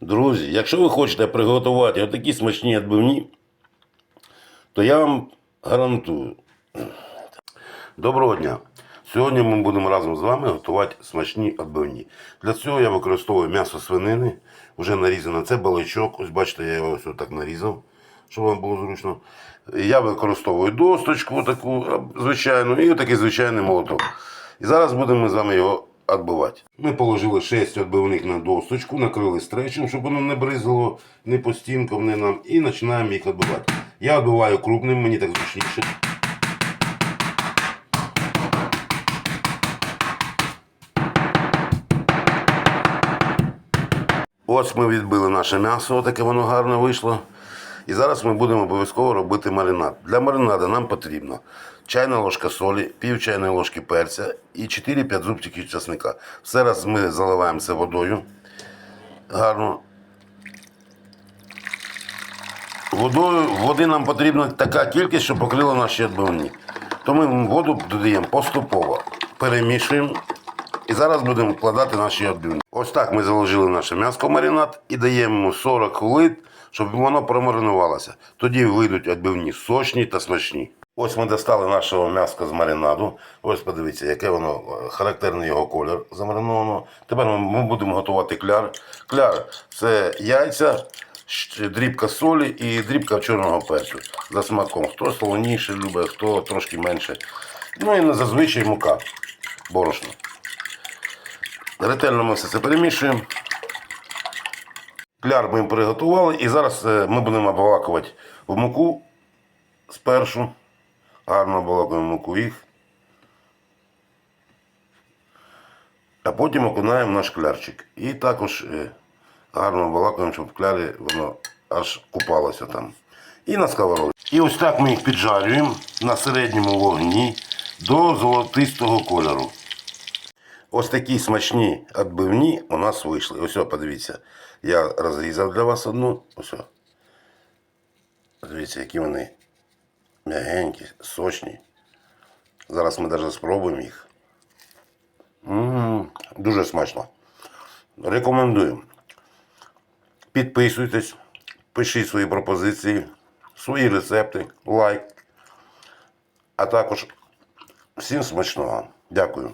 Друзі, якщо ви хочете приготувати отакі смачні відбивні, то я вам гарантую. Доброго дня! Сьогодні ми будемо разом з вами готувати смачні відбивні. Для цього я використовую м'ясо свинини, вже нарізане. Це баличок. Ось бачите, я його ось так нарізав, щоб вам було зручно. Я використовую досточку таку звичайну і такий звичайний молоток. І зараз будемо з вами його відбивати. Ми положили 6 відбивних на досточку, накрили стречем, щоб воно не бризало ні по стінкам, ні нам. І починаємо їх відбивати. Я відбиваю крупним, мені так зручніше. Ось ми відбили наше м'ясо, таке воно гарно вийшло. І зараз ми будемо обов'язково робити маринад. Для маринаду нам потрібно чайна ложка солі, пів чайної ложки перця і 4-5 зубчиків чесника. Все раз ми заливаємо це водою. Гарно. Водою, води нам потрібна така кількість, щоб покрила наші відбивні. То ми воду додаємо поступово, перемішуємо і зараз будемо вкладати наші відбивні. Ось так ми заложили наше м'ясо маринад і даємо 40 хвилин, щоб воно промаринувалося. Тоді вийдуть відбивні сочні та смачні. Ось ми достали нашого м'яска з маринаду. Ось подивіться, яке воно е, характерний його колір замариновано. Тепер ми- будемо готувати кляр. Кляр це яйця, дрібка солі і дрібка чорного перцю за смаком. Хто солоніше любить, хто трошки менше. Ну і зазвичай мука, борошно. Ретельно ми все це перемішуємо. Кляр ми приготували і зараз е, ми будемо обвалакувати в муку спершу. Гарно обвалакуємо муку їх. А потім окунаємо наш клярчик. І також е, гарно обвалакуємо, щоб в клярі воно аж купалося там. І на сковородці. І ось так ми їх піджарюємо на середньому вогні до золотистого кольору. Ось такі смачні відбивні у нас вийшли. Ось, подивіться. Я розрізав для вас одну. Ось. о. Подивіться, які вони м'ягенькі, сочні. Зараз ми навіть спробуємо їх. м дуже смачно. Рекомендую. Підписуйтесь, пишіть свої пропозиції, свої рецепти, лайк. А також всім смачного. Дякую.